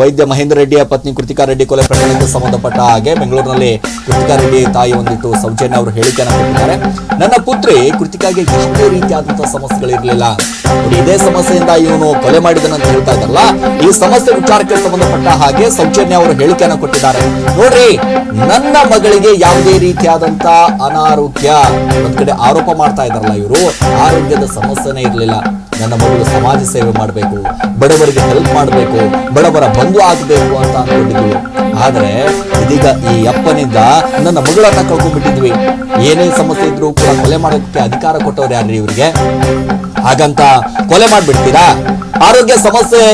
ವೈದ್ಯ ಮಹೇಂದ್ರ ರೆಡ್ಡಿಯ ಪತ್ನಿ ಕೃತಿಕಾ ರೆಡ್ಡಿ ಕೊಲೆ ಪ್ರಕರಣಕ್ಕೆ ಸಂಬಂಧಪಟ್ಟ ಹಾಗೆ ಬೆಂಗಳೂರಿನಲ್ಲಿ ಕೃತಿಕಾ ರೆಡ್ಡಿ ತಾಯಿ ಒಂದಿಟ್ಟು ಸೌಜನ್ಯ ಅವರು ಹೇಳಿಕೆಯನ್ನು ಕೊಟ್ಟಿದ್ದಾರೆ. ನನ್ನ ಪುತ್ರಿ ಕೃತಿಕಾಗೆ ಯಾವುದೇ ರೀತಿಯಾದಂತಹ ಸಮಸ್ಯೆಗಳಿರಲಿಲ್ಲ ಇದೇ ಸಮಸ್ಯೆಯಿಂದ ಇವನು ಕೊಲೆ ಮಾಡಿದನಂತ ಹೇಳ್ತಾ ಇದ್ದಾರಲ್ಲ, ಈ ಸಮಸ್ಯೆ ವಿಚಾರಕ್ಕೆ ಸಂಬಂಧಪಟ್ಟ ಹಾಗೆ ಸೌಜನ್ಯ ಅವರು ಹೇಳಿಕೆಯನ್ನು ಕೊಟ್ಟಿದ್ದಾರೆ. ನೋಡ್ರಿ, ನನ್ನ ಮಗಳಿಗೆ ಯಾವುದೇ ರೀತಿಯಾದಂತ ಅನಾರೋಗ್ಯ, ಒಂದ್ ಕಡೆ ಆರೋಪ ಮಾಡ್ತಾ ಇದ್ದಾರಲ್ಲ ಇವರು, ಆರೋಗ್ಯದ ಸಮಸ್ಯೆನೇ ಇರಲಿಲ್ಲ. ನನ್ನ ಮಗಳು ಸಮಾಜ ಸೇವೆ ಮಾಡಬೇಕು, ಬಡವರಿಗೆ ಹೆಲ್ಪ್ ಮಾಡಬೇಕು, ಬಡವರ ಬಂಧು ಆಗಬೇಕು ಅಂತ ಅಂದ್ಕೊಂಡಿದ್ವಿ ಆದರೆ ಇದೀಗ ಈ ಅಪ್ಪನಿಂದ ನನ್ನ ಮಗಳನ್ನ ಕಳ್ಕೊಂಡ್ಬಿಟ್ಟಿದ್ವಿ. ಏನೇ ಸಮಸ್ಯೆ ಇದ್ರೂ ಕೂಡ ಕೊಲೆ ಮಾಡೋದಕ್ಕೆ ಅಧಿಕಾರ ಕೊಟ್ಟವ್ರು ಯಾರ್ರಿ ಇವರಿಗೆ? ಹಾಗಂತ ಕೊಲೆ ಮಾಡ್ಬಿಡ್ತೀರಾ? ಆರೋಗ್ಯ ಸಮಸ್ಯೆ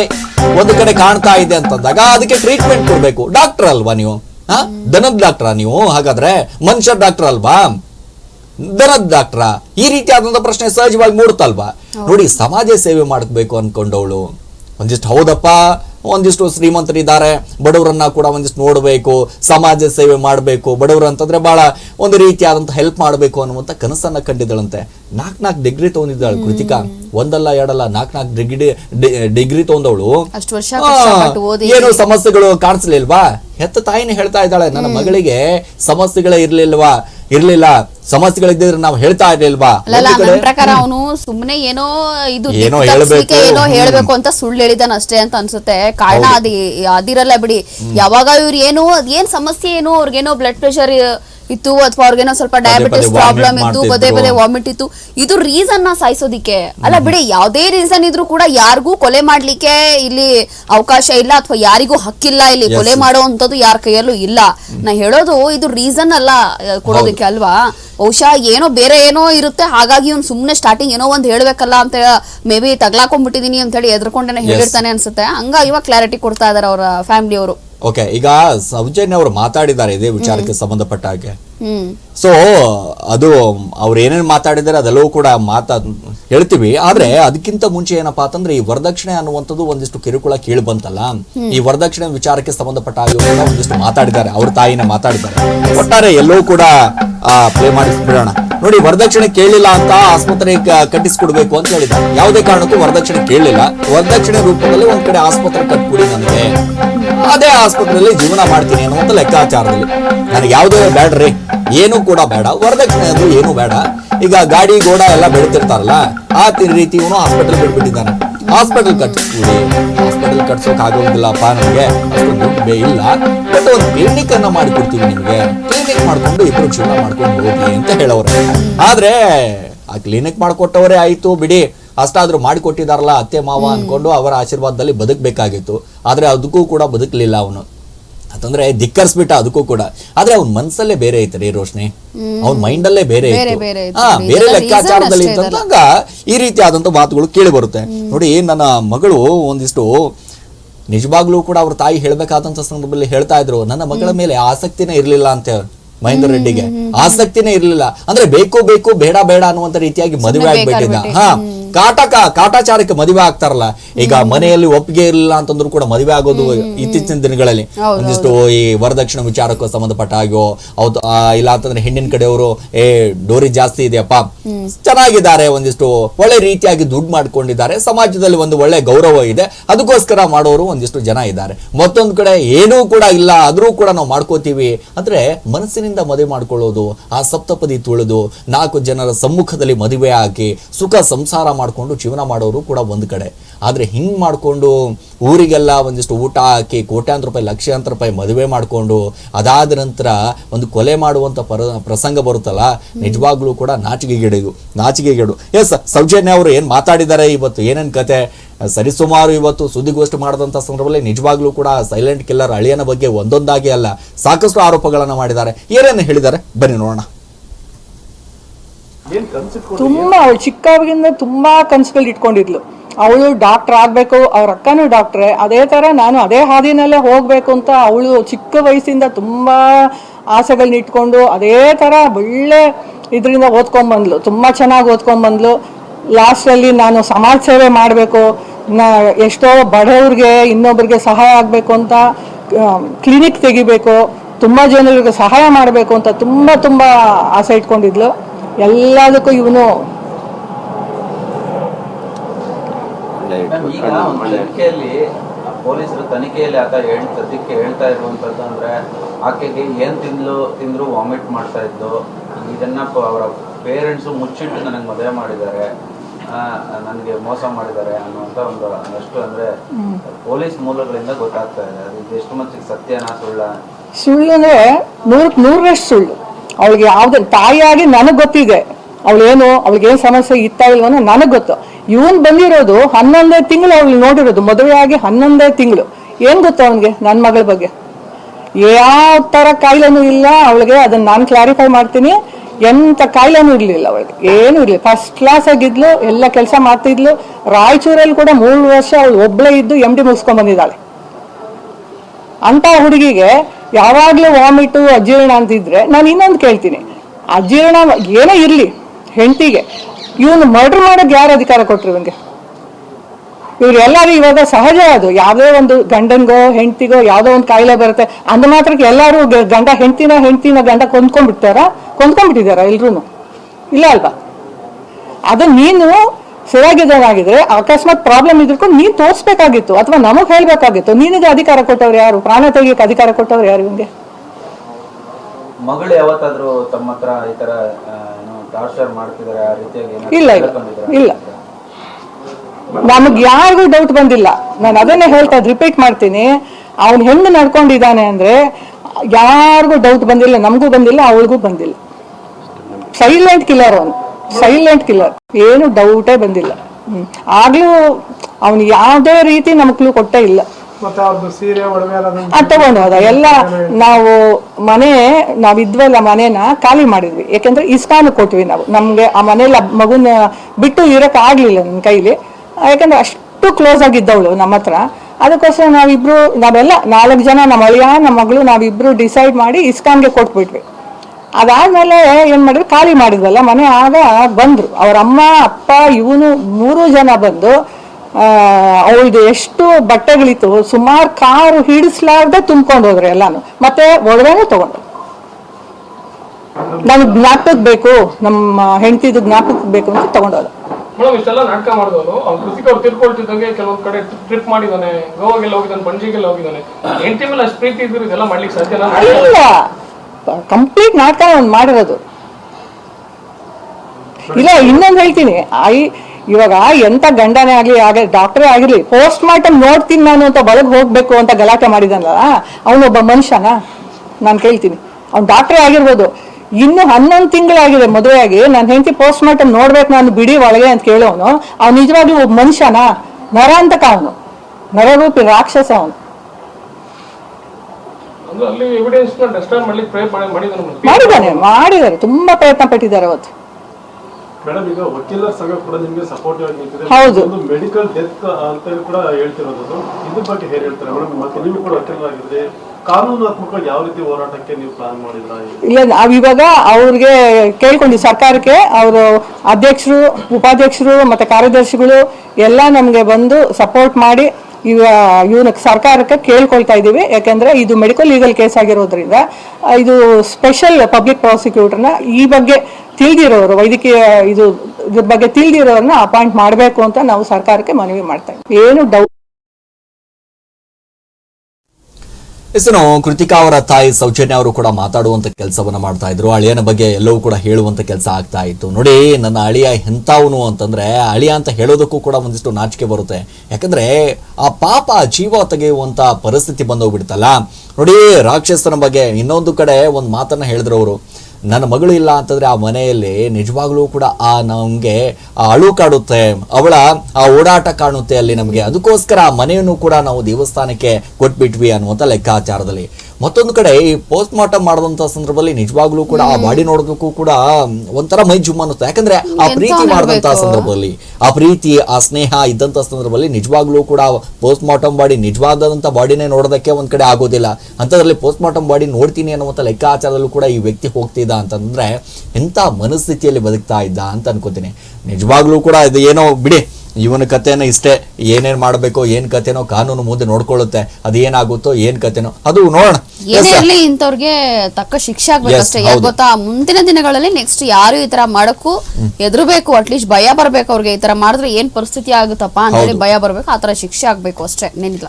ಒಂದು ಕಡೆ ಕಾಣ್ತಾ ಇದೆ ಅಂತಂದಾಗ ಅದಕ್ಕೆ ಟ್ರೀಟ್ಮೆಂಟ್ ಕೊಡ್ಬೇಕು. ಡಾಕ್ಟರ್ ಅಲ್ವಾ ನೀವು? ಹಾ? ದನದ ಡಾಕ್ಟ್ರಾ ನೀವು? ಹಾಗಾದ್ರೆ ಮನುಷ್ಯ ಡಾಕ್ಟರ್ ಅಲ್ವಾ? ದನದ ಡಾಕ್ಟ್ರ ಈ ರೀತಿಯಾದಂತ ಪ್ರಶ್ನೆ ಸಹಜವಾಗಿ ಮೂಡುತ್ತಲ್ವಾ? ನೋಡಿ ಸಮಾಜ ಸೇವೆ ಮಾಡಬೇಕು ಅನ್ಕೊಂಡವಳು. ಒಂದಿಷ್ಟು ಹೌದಪ್ಪ ಒಂದಿಷ್ಟು ಶ್ರೀಮಂತರಿದ್ದಾರೆ ಬಡವರನ್ನ ಕೂಡ ಒಂದಿಷ್ಟು ನೋಡಬೇಕು ಸಮಾಜ ಸೇವೆ ಮಾಡಬೇಕು. ಬಡವರು ಅಂತಂದ್ರೆ ಬಹಳ ಒಂದು ರೀತಿಯಾದಂತ ಹೆಲ್ಪ್ ಮಾಡಬೇಕು ಅನ್ನುವಂತ ಕನಸನ್ನ ಕಂಡಿದ್ದಳಂತೆ. ನಾಲ್ಕ್ ನಾಲ್ಕು ಡಿಗ್ರಿ ತಗೊಂಡಿದ್ದಾಳು ಕೃತಿಕಾ. ಒಂದಲ್ಲ ಎರಡಲ್ಲ ನಾಲ್ಕ್ ನಾಲ್ಕು ಡಿಗ್ರಿ ಡಿಗ್ರಿ ತಗೊಂಡವಳು. ಏನು ಸಮಸ್ಯೆಗಳು ಕಾಣಿಸ್ಲಿಲ್ವಾ? ಹೆತ್ತ ತಾಯಿನೇ ಹೇಳ್ತಾ ಇದ್ದಾಳೆ ನನ್ನ ಮಗಳಿಗೆ ಸಮಸ್ಯೆಗಳೇ ಇರ್ಲಿಲ್ವಾ? ಇರ್ಲಿಲ್ಲ. ಸಮಸ್ಯೆಗಳಿದ್ರೆ ನಾವು ಹೇಳ್ತಾ ಇರ್ಲಿಲ್ವಾ? ಪ್ರಕಾರ ಅವನು ಸುಮ್ನೆ ಏನೋ ಇದು ಏನೋ ಹೇಳಬೇಕು ಏನೋ ಹೇಳ್ಬೇಕು ಅಂತ ಸುಳ್ಳು ಹೇಳಿದಾನ ಅಷ್ಟೇ ಅಂತ ಅನ್ಸುತ್ತೆ. ಕಾರಣ ಅದಿ ಅದಿರಲ್ಲ ಬಿಡಿ. ಯಾವಾಗ ಇವ್ರು ಏನು ಏನ್ ಸಮಸ್ಯೆ ಏನು ಅವ್ರಿಗೇನೋ ಬ್ಲಡ್ ಪ್ರೆಷರ್ ಇತ್ತು ಅಥವಾ ಅವ್ರಿಗೇನೋ ಸ್ವಲ್ಪ ಡಯಾಬಿಟಿಸ್ ಪ್ರಾಬ್ಲಮ್ ಇತ್ತು ಪದೇ ಪದೇ ವಾಮಿಟ್ ಇತ್ತು. ಇದು ರೀಸನ್ನ ಸಾಯಿಸೋದಿಕ್ಕೆ. ಅಲ್ಲ ಬಿಡಿ ಯಾವ್ದೇ ರೀಸನ್ ಇದ್ರೂ ಕೂಡ ಯಾರಿಗೂ ಕೊಲೆ ಮಾಡ್ಲಿಕ್ಕೆ ಇಲ್ಲಿ ಅವಕಾಶ ಇಲ್ಲ ಅಥವಾ ಯಾರಿಗೂ ಹಕ್ಕಿಲ್ಲ ಇಲ್ಲಿ ಕೊಲೆ ಮಾಡೋ ಅಂತದ್ದು ಯಾರ ಕೈಯಲ್ಲೂ ಇಲ್ಲ. ನಾ ಹೇಳೋದು ಇದು ರೀಸನ್ ಅಲ್ಲ ಕೊಡೋದಿಕ್ಕೆ ಅಲ್ವಾ? ಬಹುಶಃ ಏನೋ ಬೇರೆ ಏನೋ ಇರುತ್ತೆ ಹಾಗಾಗಿ ಇವ್ನು ಸುಮ್ನೆ ಸ್ಟಾರ್ಟಿಂಗ್ ಏನೋ ಒಂದ್ ಹೇಳ್ಬೇಕಲ್ಲ ಅಂತ ಮೇ ಬಿ ತಗ್ಲಾಕೊಂಡ್ಬಿಟ್ಟಿದೀನಿ ಅಂತ ಹೇಳಿ ಎದ್ರಕೊಂಡೇನೆ ಹೇಳಿರ್ತಾನೆ ಅನ್ಸುತ್ತೆ. ಹಂಗ ಇವಾಗ ಕ್ಲಾರಿಟಿ ಕೊಡ್ತಾ ಇದಾರೆ ಅವರ ಫ್ಯಾಮಿಲಿ ಅವರು. ಓಕೆ ಈಗ ಸೌಜನ್ಯ ಅವರು ಮಾತಾಡಿದ್ದಾರೆ ಇದೇ ವಿಚಾರಕ್ಕೆ ಸಂಬಂಧಪಟ್ಟ ಹಾಗೆ. ಸೊ ಅದು ಅವ್ರು ಏನೇನು ಮಾತಾಡಿದ್ದಾರೆ ಅದೆಲ್ಲವೂ ಕೂಡ ಮಾತಾ ಹೇಳ್ತೀವಿ. ಆದ್ರೆ ಅದಕ್ಕಿಂತ ಮುಂಚೆ ಏನಪ್ಪಾ ಅಂತಂದ್ರೆ ಈ ವರದಕ್ಷಿಣೆ ಅನ್ನುವಂಥದ್ದು ಒಂದಿಷ್ಟು ಕಿರುಕುಳ ಕೇಳಿ ಬಂತಲ್ಲ. ಈ ವರದಕ್ಷಿಣೆ ವಿಚಾರಕ್ಕೆ ಸಂಬಂಧಪಟ್ಟ ಹಾಗೆ ಒಂದಿಷ್ಟು ಮಾತಾಡಿದ್ದಾರೆ. ಅವ್ರ ತಾಯಿನ ಮಾತಾಡಿದ್ದಾರೆ. ಒಟ್ಟಾರೆ ಎಲ್ಲವೂ ಕೂಡ ಪ್ಲೇ ಮಾಡಿಸ್ಬಿಡೋಣ. ನೋಡಿ ವರದಕ್ಷಿಣೆ ಕೇಳಿಲ್ಲ ಅಂತ ಆಸ್ಪತ್ರೆ ಕಟ್ಟಿಸ್ಕೊಡ್ಬೇಕು ಅಂತ ಹೇಳಿದ್ದಾರೆ. ಯಾವುದೇ ಕಾರಣಕ್ಕೂ ವರದಕ್ಷಿಣೆ ಕೇಳಲಿಲ್ಲ ವರದಕ್ಷಿಣೆ ರೂಪದಲ್ಲಿ ಒಂದ್ ಕಡೆ ಆಸ್ಪತ್ರೆ ಕಟ್ಕೊಡಿ ನನಗೆ. ಅದೇ ಆಸ್ಪತ್ರೆಯಲ್ಲಿ ಜೀವನ ಮಾಡ್ತೀನಿ ಅನ್ನುವಂಥ ಲೆಕ್ಕಾಚಾರದಲ್ಲಿ. ನನಗೆ ಯಾವುದೇ ಬೇಡ್ರಿ ಏನೂ ಕೂಡ ಬೇಡ. ವರದಕ್ಷಿಣೆ ಅದು ಏನೂ ಬೇಡ. ಈಗ ಗಾಡಿ, ಗೋಡ ಎಲ್ಲ ಬೆಳಿತಿರ್ತಾರಲ್ಲ ಆ ರೀತಿ ಇವನು ಹಾಸ್ಪಿಟಲ್ ಬಿಟ್ಬಿಟ್ಟಿದ್ದಾನೆ. ಹಾಸ್ಪಿಟಲ್ ಕಟ್ಸ್ಕೊಡಿ. ಹಾಸ್ಪಿಟಲ್ ಕಟ್ಸೋಕೆ ಆಗೋದಿಲ್ಲಪ್ಪ ನನಗೆ ಅಷ್ಟೊಂದು ಬೇ ಇಲ್ಲ. ಬಟ್ ಒಂದು ಕ್ಲಿನಿಕ್ ಅನ್ನ ಮಾಡಿಕೊಡ್ತೀವಿ ನಿಮಗೆ. ಕ್ಲಿನಿಕ್ ಮಾಡ್ಕೊಂಡು ಇಬ್ಬರು ಜೀವನ ಮಾಡ್ಕೊಂಡು ಹೋಗಿ ಅಂತ ಹೇಳೋರು. ಆದ್ರೆ, ಆ ಕ್ಲಿನಿಕ್ ಮಾಡಿಕೊಟ್ಟವರೇ ಆಯ್ತು ಬಿಡಿ. ಅಷ್ಟಾದ್ರೂ ಮಾಡಿಕೊಟ್ಟಿದಾರಲ್ಲ ಅತ್ತೆ ಮಾವ ಅನ್ಕೊಂಡು ಅವರ ಆಶೀರ್ವಾದದಲ್ಲಿ ಬದುಕಬೇಕಾಗಿತ್ತು. ಆದ್ರೆ ಅದಕ್ಕೂ ಕೂಡ ಬದುಕಲಿಲ್ಲ ಅವನು. ಅಂತಂದ್ರೆ ಧಿಕ್ಕರಿಸ್ಬಿಟ್ಟ ಅದಕ್ಕೂ ಕೂಡ. ಆದ್ರೆ ಅವ್ನ ಮನ್ಸಲ್ಲೇ ಬೇರೆ ಐತೆ ರೀ ರೋಶ್ನಿ. ಅವ್ನ ಮೈಂಡಲ್ಲೇ ಬೇರೆ ಬೇರೆ ಹಾ ಬೇರೆ ಲೆಕ್ಕಾಚಾರದಲ್ಲಿ ಇದ್ದಂತಾಗ ಈ ರೀತಿಯಾದಂತ ಮಾತುಗಳು ಕೇಳಿ ಬರುತ್ತೆ. ನೋಡಿ ನನ್ನ ಮಗಳು ಒಂದಿಷ್ಟು ನಿಜವಾಗ್ಲೂ ಕೂಡ ಅವ್ರ ತಾಯಿ ಹೇಳ್ಬೇಕಾದಂತ ಸಂದರ್ಭದಲ್ಲಿ ಹೇಳ್ತಾ ಇದ್ರು. ನನ್ನ ಮಗಳ ಮೇಲೆ ಆಸಕ್ತಿನೇ ಇರ್ಲಿಲ್ಲ ಅಂತ ಮಹೇಂದ್ರ ರೆಡ್ಡಿಗೆ. ಆಸಕ್ತಿನೇ ಇರ್ಲಿಲ್ಲ. ಅಂದ್ರೆ ಬೇಕು ಬೇಕು ಬೇಡ ಬೇಡ ಅನ್ನುವಂತ ರೀತಿಯಾಗಿ ಮದುವೆ ಆಗ್ಬಿಟ್ಟಿದ್ದ. ಹಾ. ಕಾಟಕ ಕಾಟಾಚಾರಕ್ಕೆ ಮದುವೆ ಆಗ್ತಾರಲ್ಲ ಈಗ ಮನೆಯಲ್ಲಿ ಒಪ್ಪಿಗೆ ಇರಲಿಲ್ಲ ಅಂತಂದ್ರು ಕೂಡ ಮದುವೆ ಆಗೋದು ಇತ್ತೀಚಿನ ದಿನಗಳಲ್ಲಿ. ಒಂದಿಷ್ಟು ಈ ವರದಕ್ಷಿಣೆ ವಿಚಾರಕ್ಕೂ ಸಂಬಂಧಪಟ್ಟ ಹಾಗೋ ಆ, ಇಲ್ಲ ಅಂತಂದ್ರೆ ಹೆಣ್ಣಿನ ಕಡೆಯವರು ಏ ಡೋರಿ ಜಾಸ್ತಿ ಇದೆಯಪ್ಪ. ಚೆನ್ನಾಗಿದ್ದಾರೆ ಒಂದಿಷ್ಟು ಒಳ್ಳೆ ರೀತಿಯಾಗಿ ದುಡ್ಡು ಮಾಡ್ಕೊಂಡಿದ್ದಾರೆ. ಸಮಾಜದಲ್ಲಿ ಒಂದು ಒಳ್ಳೆ ಗೌರವ ಇದೆ. ಅದಕ್ಕೋಸ್ಕರ ಮಾಡೋರು ಒಂದಿಷ್ಟು ಜನ ಇದ್ದಾರೆ. ಮತ್ತೊಂದು ಕಡೆ ಏನೂ ಕೂಡ ಇಲ್ಲ ಆದ್ರೂ ಕೂಡ ನಾವು ಮಾಡ್ಕೋತೀವಿ. ಅಂದ್ರೆ ಮನಸ್ಸಿನಿಂದ ಮದುವೆ ಮಾಡ್ಕೊಳ್ಳೋದು ಆ ಸಪ್ತಪದಿ ತುಳಿದು ನಾಲ್ಕು ಜನರ ಸಮ್ಮುಖದಲ್ಲಿ ಮದುವೆ ಹಾಕಿ ಸುಖ ಸಂಸಾರ ಮಾಡ್ಕೊಂಡು ಜೀವನ ಮಾಡೋರು ಕೂಡ ಒಂದು ಕಡೆ. ಆದ್ರೆ ಹಿಂಗೆ ಮಾಡ್ಕೊಂಡು ಊರಿಗೆಲ್ಲ ಒಂದಿಷ್ಟು ಊಟ ಹಾಕಿ ಕೋಟ್ಯಾಂತರ ರೂಪಾಯಿ, ಲಕ್ಷಾಂತರ ರೂಪಾಯಿ ಮದುವೆ ಮಾಡ್ಕೊಂಡು ಅದಾದ ನಂತರ ಒಂದು ಕೊಲೆ ಮಾಡುವಂತ ಪರ, ಪ್ರಸಂಗ ಬರುತ್ತಲ್ಲ, ನಿಜವಾಗ್ಲೂ ಕೂಡ ನಾಚಿಕೆಗೇಡಿದು ನಾಚಿಕೆಗೇಡು ಎಸ್ ಸೌಜನ್ಯ ಅವರು ಏನು ಮಾತಾಡಿದ್ದಾರೆ ಇವತ್ತು? ಏನೇನು ಕತೆ? ಸರಿಸುಮಾರು ಇವತ್ತು ಸುದ್ದಿಗೋಷ್ಠಿ ಮಾಡಿದಂಥ ಸಂದರ್ಭದಲ್ಲಿ ನಿಜವಾಗ್ಲೂ ಕೂಡ ಸೈಲೆಂಟ್ ಕಿಲ್ಲರ್ ಅಳಿಯನ ಬಗ್ಗೆ ಒಂದೊಂದಾಗಿ ಅಲ್ಲ, ಸಾಕಷ್ಟು ಆರೋಪಗಳನ್ನು ಮಾಡಿದ್ದಾರೆ. ಏನೇನು ಹೇಳಿದ್ದಾರೆ? ಬನ್ನಿ ನೋಡೋಣ. ತುಂಬಾ, ಅವಳು ಚಿಕ್ಕವಾಗಿಂದ ತುಂಬಾ ಕನಸುಗಳು ಇಟ್ಕೊಂಡಿದ್ಲು. ಅವಳು ಡಾಕ್ಟರ್ ಆಗಬೇಕು, ಅವ್ರ ಅಕ್ಕನೂ ಡಾಕ್ಟ್ರೆ ಅದೇ ತರ ನಾನು ಅದೇ ಹಾದಿನಲ್ಲೇ ಹೋಗಬೇಕು ಅಂತ ಅವಳು ಚಿಕ್ಕ ವಯಸ್ಸಿಂದ ತುಂಬಾ ಆಸೆಗಳನ್ನ ಇಟ್ಕೊಂಡು, ಅದೇ ತರ ಒಳ್ಳೆ ಇದರಿಂದ ಓದ್ಕೊಂಡ್ ಬಂದ್ಲು ತುಂಬಾ ಚೆನ್ನಾಗಿ ಓದ್ಕೊಂಡ್ ಬಂದ್ಲು ಲಾಸ್ಟಲ್ಲಿ ನಾನು ಸಮಾಜ ಸೇವೆ ಮಾಡಬೇಕು, ನಾ ಎಷ್ಟೋ ಬಡವ್ರಿಗೆ ಇನ್ನೊಬ್ರಿಗೆ ಸಹಾಯ ಆಗಬೇಕು ಅಂತ ಕ್ಲಿನಿಕ್ ತೆಗಿಬೇಕು, ತುಂಬ ಜನರಿಗೆ ಸಹಾಯ ಮಾಡಬೇಕು ಅಂತ ತುಂಬ ತುಂಬ ಆಸೆ ಇಟ್ಕೊಂಡಿದ್ಲು. ಎಲ್ಲದಕ್ಕೂ ಇವನು ಸಂಖ್ಯೆಯಲ್ಲಿ ಪೊಲೀಸರು ತನಿಖೆಯಲ್ಲಿ ಆತ ಹೇಳ್ ಸದ್ಯಕ್ಕೆ ಹೇಳ್ತಾ ಇರುವಂತದ್ದು ಅಂದ್ರೆ ಆಕೆಗೆ ಏನ್ ತಿಂದ್ಲು ತಿಂದ್ರು ವಾಮಿಟ್ ಮಾಡ್ತಾ ಇದ್ದು. ಇದನ್ನ ಅವರ ಪೇರೆಂಟ್ಸು ಮುಚ್ಚಿಟ್ಟು ನನಗೆ ಮದುವೆ ಮಾಡಿದ್ದಾರೆ. ನನಗೆ ಮೋಸ ಮಾಡಿದ್ದಾರೆ ಅನ್ನುವಂತ ಒಂದು ಅಷ್ಟು ಅಂದ್ರೆ ಪೊಲೀಸ್ ಮೂಲಗಳಿಂದ ಗೊತ್ತಾಗ್ತಾ ಇದೆ. ಅದು ಎಷ್ಟು ಮಟ್ಟಿಗೆ ಸತ್ಯನಾ ಸುಳ್ಳ? ಸುಳ್ಳು ಅಂದ್ರೆ ನೂರಕ್ಕೆ ನೂರರಷ್ಟು ಸುಳ್ಳು. ಅವಳಿಗೆ ಯಾವುದೇ ತಾಯಿಯಾಗಿ ನನಗೆ ಗೊತ್ತಿದೆ ಅವಳೇನು ಅವಳಿಗೆ ಏನು ಸಮಸ್ಯೆ ಇತ್ತಾ ಇಲ್ವನೋ ನನಗೆ ಗೊತ್ತು. ಇವನ್ ಬಂದಿರೋದು ಹನ್ನೊಂದೇ ತಿಂಗಳು ಅವಳು ನೋಡಿರೋದು, ಮದುವೆಯಾಗಿ ಹನ್ನೊಂದೇ ತಿಂಗಳು. ಏನು ಗೊತ್ತು ಅವನಿಗೆ ನನ್ನ ಮಗಳ ಬಗ್ಗೆ? ಯಾವ ತರ ಕಾಯಿಲೆನೂ ಇಲ್ಲ ಅವಳಿಗೆ ಅದನ್ನ ನಾನು ಕ್ಲಾರಿಫೈ ಮಾಡ್ತೀನಿ. ಎಂತ ಕಾಯಿಲೆನೂ ಇರಲಿಲ್ಲ ಅವಳಿಗೆ. ಏನೂ ಇರಲಿಲ್ಲ. ಫಸ್ಟ್ ಕ್ಲಾಸ್ ಆಗಿದ್ಲು, ಎಲ್ಲ ಕೆಲಸ ಮಾಡ್ತಿದ್ಲು. ರಾಯಚೂರಲ್ಲಿ ಕೂಡ ಮೂರು ವರ್ಷ ಅವಳು ಒಬ್ಬಳೇ ಇದ್ದು ಎಂ ಡಿ ಮುಗಿಸ್ಕೊಂಡ್ ಬಂದಿದ್ದಾಳೆ. ಅಂತ ಹುಡುಗಿಗೆ ಯಾವಾಗ್ಲೂ ವಾಮಿಟು, ಅಜೀರ್ಣ ಅಂತಿದ್ರೆ ನಾನು ಇನ್ನೊಂದು ಕೇಳ್ತೀನಿ. ಅಜೀರ್ಣ ಏನೇ ಇರ್ಲಿ, ಹೆಂಡತಿಗೆ. ಇವನು ಮರ್ಡರ್ ಮಾಡೋದು ಯಾರು ಅಧಿಕಾರ ಕೊಟ್ಟರು ಇವನ್ಗೆ? ಇವ್ರು ಎಲ್ಲರೂ ಇವಾಗ ಸಹಜ ಅದು. ಯಾವುದೇ ಒಂದು ಗಂಡನ್ಗೋ, ಹೆಂಡತಿಗೋ, ಯಾವುದೋ ಒಂದು ಕಾಯಿಲೆ ಬರುತ್ತೆ. ಅಂದ ಮಾತ್ರಕ್ಕೆ ಎಲ್ಲರೂ ಗಂಡ ಹೆಂಡತಿನ, ಹೆಂಡ್ತಿನ ಗಂಡ ಕೊಂದ್ಕೊಂಡ್ಬಿಡ್ತಾರ? ಕೊಂದ್ಕೊಂಡ್ಬಿಟ್ಟಿದಾರ ಎಲ್ರು ಇಲ್ಲ ಅಲ್ವಾ? ಅದು ನೀನು ಸರಿಯಾಗಿದ್ದಾಗಿದ್ರೆ ಅಕಸ್ಮಾತ್ ಪ್ರಾಬ್ಲಮ್ ಇದ್ಕೊಂಡು ನೀನ್ ತೋರಿಸ್ಬೇಕಾಗಿತ್ತು ಅಥವಾ ನಮಗ್ ಹೇಳ್ಬೇಕಾಗಿತ್ತು. ನೀನಿಗೆ ಅಧಿಕಾರ ಕೊಟ್ಟವ್ರು ಯಾರು? ಪ್ರಾಣ ತೆಗಿಯಕ್ಕೆ ಅಧಿಕಾರ ಕೊಟ್ಟವ್ರು ಯಾರು ಇವಂಗೆ ಮಗಳು ಯಾವತ್ತಾದ್ರೂ ತಮ್ಮ ಹತ್ರ ಈ ತರ ಆ, ಟಾರ್ಚರ್ ಮಾಡ್ತಿದ್ದಾರೆ ಆ ರೀತಿಯಾಗಿ ಏನಾದ್ರು ಇಲ್ಲ? ಇಲ್ಲ. ನಮಗ್ ಯಾರಿಗೂ ಡೌಟ್ ಬಂದಿಲ್ಲ. ನಾನು ಅದನ್ನೇ ಹೇಳ್ತಾ ರಿಪೀಟ್ ಮಾಡ್ತೀನಿ. ಅವ್ನು ಹೆಂಗ್ ನಡ್ಕೊಂಡಿದ್ದಾನೆ ಅಂದ್ರೆ ಯಾರಿಗೂ ಡೌಟ್ ಬಂದಿಲ್ಲ ನಮಗೂ ಬಂದಿಲ್ಲ ಅವಳಿಗೂ ಬಂದಿಲ್ಲ. ಸೈಲೆಂಟ್ ಕಿಲ್ಲರ್ ಅವನು. ಸೈಲೆಂಟ್ ಕಿಲ್ಲರ್ ಏನು ಡೌಟೇ ಬಂದಿಲ್ಲ. ಹ್ಮ್. ಆಗ್ಲೂ ಅವನು ಯಾವುದೇ ರೀತಿ ನಮಕ್ಲು ಕೊಟ್ಟೇ ಇಲ್ಲ. ಮತ್ತೆ ಅವ್ರದ್ದು ಸೀರೆ ಒಡವೆ ಎಲ್ಲ ಅದನ್ನ ಅದ್ ತಗೊಂಡು ಹೋದ. ಎಲ್ಲ ನಾವು ಮನೆ ನಾವ್ ಇದ್ವಲ್ಲ ಮನೇನ ಖಾಲಿ ಮಾಡಿದ್ವಿ. ಯಾಕಂದ್ರೆ ಇಸ್ಕಾನ್ ಕೊಟ್ವಿ ನಾವು. ನಮ್ಗೆ ಆ ಮನೇಲಿ ಮಗುನ ಬಿಟ್ಟು ಇರಕ್ ಆಗ್ಲಿಲ್ಲ ನನ್ನ ಕೈಲಿ. ಯಾಕಂದ್ರೆ ಅಷ್ಟು ಕ್ಲೋಸ್ ಆಗಿದ್ದವಳು ನಮ್ಮ ಹತ್ರ. ಅದಕ್ಕೋಸ್ಕರ ನಾವಿಬ್ರು ನಾವೆಲ್ಲ ನಾಲ್ಕು ಜನ ನಮ್ಮ ಅಳಿಯ ನಮ್ಮ ಮಗಳು ನಾವಿಬ್ರು ಡಿಸೈಡ್ ಮಾಡಿ ಇಸ್ಕಾನ್ಗೆ ಕೊಟ್ಬಿಟ್ವಿ. ಅದಾದ್ಮೇಲೆ ಏನ್ ಮಾಡಿದ್ರು? ಖಾಲಿ ಮಾಡಿದ್ವಲ್ಲ ಮನೆ ಆಗ ಬಂದ್ರು. ಅವ್ರ ಅಮ್ಮ ಅಪ್ಪ ಇವನು ಮೂರು ಜನ ಬಂದು ಅವಳದು ಎಷ್ಟು ಬಟ್ಟೆಗಳಿತ್ತು ಸುಮಾರು ಕಾರು ಹಿಡಿಸ್ಲಾರ್ದೆ ತುಂಬ್ಕೊಂಡು ಹೋದ್ರು ಎಲ್ಲಾನು. ಮತ್ತೆ ಒಳಗಡೆ ತಗೊಂಡು ನನಗೆ ಜ್ಞಾಪಕ ಬೇಕು ನಮ್ಮ ಹೆಂಡತಿದು ಜ್ಞಾಪಕ ಬೇಕು ಅಂತ ತಗೊಂಡೋದ್ರು ಮೇಡಮ್ ಇಷ್ಟೆಲ್ಲ ನಾಟಕ ಮಾಡಿದವನು ಅವ್ನು ಕೃತಿಕ್ ಅವ್ರು ತಿಳ್ಕೊಳ್ತಿದ್ದಂಗೆ ಕೆಲವೊಂದ್ ಕಡೆ ಟ್ರಿಪ್ ಮಾಡಿದಾನೆ ಗೋವಾಗೆಲ್ಲ ಹೋಗಿದ್ದಾನೆ ಪಂಜಿಗೆಲ್ಲ ಹೋಗಿದ್ದಾನೆ ಹೆಂಡತಿ ಮೇಲೆ ಅಷ್ಟು ಪ್ರೀತಿ ಇದ್ರು ಇದೆಲ್ಲ ಮಾಡ್ಲಿಕ್ಕೆ ಸಾಧ್ಯನಾ ಇಲ್ಲ. ಕಂಪ್ಲೀಟ್ ನಾಟಕ ಅವ್ನು ಮಾಡಿರೋದು. ಇಲ್ಲ, ಇನ್ನೊಂದು ಹೇಳ್ತೀನಿ. ಐ, ಇವಾಗ ಎಂತ ಗಂಡನೇ ಆಗಲಿ, ಹಾಗೆ ಡಾಕ್ಟರೇ ಆಗಿರಲಿ ಪೋಸ್ಟ್ ಮಾರ್ಟಮ್ ನೋಡ್ತೀನಿ ನಾನು ಅಂತ ಬಲಗ್ ಹೋಗ್ಬೇಕು ಅಂತ ಗಲಾಟೆ ಮಾಡಿದನಲ್ಲ, ಅವನೊಬ್ಬ ಮನುಷ್ಯನ? ನಾನು ಕೇಳ್ತೀನಿ. ಅವ್ನು ಡಾಕ್ಟ್ರೇ ಆಗಿರ್ಬೋದು. ಇನ್ನು ಹನ್ನೊಂದು ತಿಂಗಳಾಗಿದೆ ಮದುವೆಯಾಗಿ ನನ್ನ ಹೆಂಡತಿ ಪೋಸ್ಟ್ ಮಾರ್ಟಮ್ ನೋಡ್ಬೇಕು ನಾನು ಬಿಡಿ ಒಳಗೆ ಅಂತ ಕೇಳೋನು, ಅವ್ನು ನಿಜವಾಗ್ಲೂ ಒಬ್ಬ ಮನುಷ್ಯನ? ನರ ಅಂತಕ ಅವನು ನರರೂಪಿ ರಾಕ್ಷಸ ಅವನು ಅಂದ್ರೆ ಅಲ್ಲಿ ಎವಿಡೆನ್ಸ್ನ ಡೆಸ್ಟ್ರಾಯ್ ಮಾಡ್ಲಿಕ್ಕೆ ಪ್ರಯತ್ನ ಮಾಡಿ ಮಾಡಿದಾನೆ madam. ಮಾಡಿದ್ದಾನೆ ಮಾಡಿದ್ದಾರೆ ತುಂಬಾ ಪ್ರಯತ್ನ ಪಟ್ಟಿದ್ದಾರೆ ಅವತ್ತು. ಹೌದು. ಒಂದು ಮೆಡಿಕಲ್ ಡೆತ್ ಅಂತ ಕೂಡ ಹೇಳ್ತಿರೋದು. ಇದ್ರ ಬಗ್ಗೆ ಹೇಗೆ ಹೇಳ್ತಾರೆ ಮೇಡಮ್ ಮತ್ತೆ ನೀವು ಕೂಡ ವಕೀಲರಾಗಿದ್ರೆ ಕಾನೂನಾತ್ಮಕವಾಗಿ ಯಾವ ರೀತಿ ಹೋರಾಟಕ್ಕೆ ನೀವು ಪ್ಲಾನ್ ಮಾಡಿದ್ರ? ಇಲ್ಲ ಅವ ಇವಾಗ ಅವ್ರಿಗೆ ಕೇಳ್ಕೊಂಡ್ವಿ ಸರ್ಕಾರಕ್ಕೆ ಅವರು ಅಧ್ಯಕ್ಷರು ಉಪಾಧ್ಯಕ್ಷರು ಮತ್ತೆ ಕಾರ್ಯದರ್ಶಿಗಳು ಎಲ್ಲ ನಮ್ಗೆ ಬಂದು ಸಪೋರ್ಟ್ ಮಾಡಿ ಇವ, ಇವನ ಸರ್ಕಾರಕ್ಕೆ ಕೇಳ್ಕೊಳ್ತಾ ಇದೀವಿ. ಯಾಕಂದ್ರೆ ಇದು ಮೆಡಿಕಲ್ ಲೀಗಲ್ ಕೇಸ್ ಆಗಿರೋದ್ರಿಂದ, ಇದು ಸ್ಪೆಷಲ್ ಪಬ್ಲಿಕ್ ಪ್ರಾಸಿಕ್ಯೂಟರ್ನ ಈ ಬಗ್ಗೆ ತಿಳಿದಿರೋರು, ವೈದ್ಯಕೀಯ ಇದು ಇದ್ರ ಬಗ್ಗೆ ತಿಳಿದಿರೋರನ್ನ ಅಪಾಯಿಂಟ್ ಮಾಡಬೇಕು ಅಂತ ನಾವು ಸರ್ಕಾರಕ್ಕೆ ಮನವಿ ಮಾಡ್ತಾ ಇದ್ದೀವಿ ಏನು ಡೌಟ್ ಇನ್ನು ಕೃತಿಕಾ ಅವರ ತಾಯಿ ಸೌಜನ್ಯ ಅವರು ಕೂಡ ಮಾತಾಡುವಂತ ಕೆಲಸವನ್ನ ಮಾಡ್ತಾ ಇದ್ರು. ಅಳಿಯನ ಬಗ್ಗೆ ಎಲ್ಲವೂ ಕೂಡ ಹೇಳುವಂತ ಕೆಲಸ ಆಗ್ತಾ ಇತ್ತು. ನೋಡಿ, ನನ್ನ ಅಳಿಯ ಎಂತವನು ಅಂತಂದ್ರೆ, ಅಳಿಯ ಅಂತ ಹೇಳೋದಕ್ಕೂ ಕೂಡ ಒಂದಿಷ್ಟು ನಾಚಿಕೆ ಬರುತ್ತೆ. ಯಾಕಂದ್ರೆ, ಆ ಪಾಪ ಜೀವ ತೆಗೆಯುವಂತ ಪರಿಸ್ಥಿತಿ ಬಂದೋಗ್ಬಿಡ್ತಲ್ಲ. ನೋಡಿ, ರಾಕ್ಷಸನ ಬಗ್ಗೆ ಇನ್ನೊಂದು ಕಡೆ ಒಂದು ಮಾತನ್ನ ಹೇಳಿದ್ರು ಅವರು. ನನ್ನ ಮಗಳು ಇಲ್ಲ ಅಂತಂದ್ರೆ ಆ ಮನೆಯಲ್ಲಿ ನಿಜವಾಗ್ಲೂ ಕೂಡ ಆ ನಮಗೆ ಅಳು ಕಾಡುತ್ತೆ ಅವಳ ಆ ಓಡಾಟ ಕಾಣುತ್ತೆ ಅಲ್ಲಿ ನಮಗೆ. ಅದಕ್ಕೋಸ್ಕರ ಆ ಮನೆಯನ್ನು ಕೂಡ ನಾವು ದೇವಸ್ಥಾನಕ್ಕೆ ಕೊಟ್ಬಿಟ್ವಿ ಅನ್ನುವಂಥ ಲೆಕ್ಕಾಚಾರದಲ್ಲಿ. ಮತ್ತೊಂದು ಕಡೆ ಈ ಪೋಸ್ಟ್ ಮಾರ್ಟಮ್ ಮಾಡಿದಂತ ಸಂದರ್ಭದಲ್ಲಿ ನಿಜವಾಗ್ಲೂ ಕೂಡ ಆ ಬಾಡಿ ನೋಡೋದಕ್ಕೂ ಕೂಡ ಒಂಥರ ಮೈ ಜುಮ್ ಅನ್ನಿಸ್ತು ಯಾಕಂದ್ರೆ ಆ ಪ್ರೀತಿ ಮಾಡಿದಂತ ಸಂದರ್ಭದಲ್ಲಿ ಆ ಪ್ರೀತಿ ಆ ಸ್ನೇಹ ಇದ್ದಂತ ಸಂದರ್ಭದಲ್ಲಿ ನಿಜವಾಗ್ಲೂ ಕೂಡ ಪೋಸ್ಟ್ ಮಾರ್ಟಮ್ ಬಾಡಿ ನಿಜವಾದಂತ ಬಾಡಿನೇ ನೋಡೋದಕ್ಕೆ ಒಂದ್ ಕಡೆ ಆಗೋದಿಲ್ಲ. ಅಂತದ್ರಲ್ಲಿ ಪೋಸ್ಟ್ ಮಾರ್ಟಮ್ ಬಾಡಿ ನೋಡ್ತೀನಿ ಅನ್ನುವಂಥ ಲೆಕ್ಕಾಚಾರದಲ್ಲೂ ಕೂಡ ಈ ವ್ಯಕ್ತಿ ಹೋಗ್ತಿದ್ದ ಅಂತಂದ್ರೆ ಎಂತ ಮನಸ್ಥಿತಿಯಲ್ಲಿ ಬದುಕ್ತಾ ಇದ್ದ ಅಂತ ಅನ್ಕೋತೀನಿ. ನಿಜವಾಗ್ಲೂ ಕೂಡ ಇದು ಏನೋ ಬಿಡಿ ಇವನ ಕಥೆನ ಇಷ್ಟೇ ಏನೇನ್ ಮಾಡಬೇಕು ಏನ್ ಕಥೆನೋ ಕಾನೂನು ಮುಂದೆ ನೋಡ್ಕೊಳ್ಳುತ್ತೆ ಅದೇನಾಗುತ್ತೋ ಏನ್ ಕಥೆನೋ ಅದು ನೋಡೋಣ. ಏನೇ ಇರ್ಲಿ ಇಂಥವ್ರಿಗೆ ತಕ್ಕ ಶಿಕ್ಷೆ ಆಗ್ಬೇಕಷ್ಟೇ. ಅಷ್ಟೇ ಯಾಕೆ ಗೊತ್ತಾ ಮುಂದಿನ ದಿನಗಳಲ್ಲಿ ನೆಕ್ಸ್ಟ್ ಯಾರು ಈ ತರ ಮಾಡಕ್ಕೂ ಎದುರಬೇಕು ಅಟ್ಲೀಸ್ಟ್ ಭಯ ಬರ್ಬೇಕು ಅವ್ರಿಗೆ. ಈ ತರ ಮಾಡಿದ್ರೆ ಏನ್ ಪರಿಸ್ಥಿತಿ ಆಗುತ್ತಪ್ಪ ಅಂತ ಹೇಳಿ ಭಯ ಬರ್ಬೇಕು ಆ ತರ ಶಿಕ್ಷೆ ಆಗ್ಬೇಕು ಅಷ್ಟೇ ಏನಿಲ್ಲ.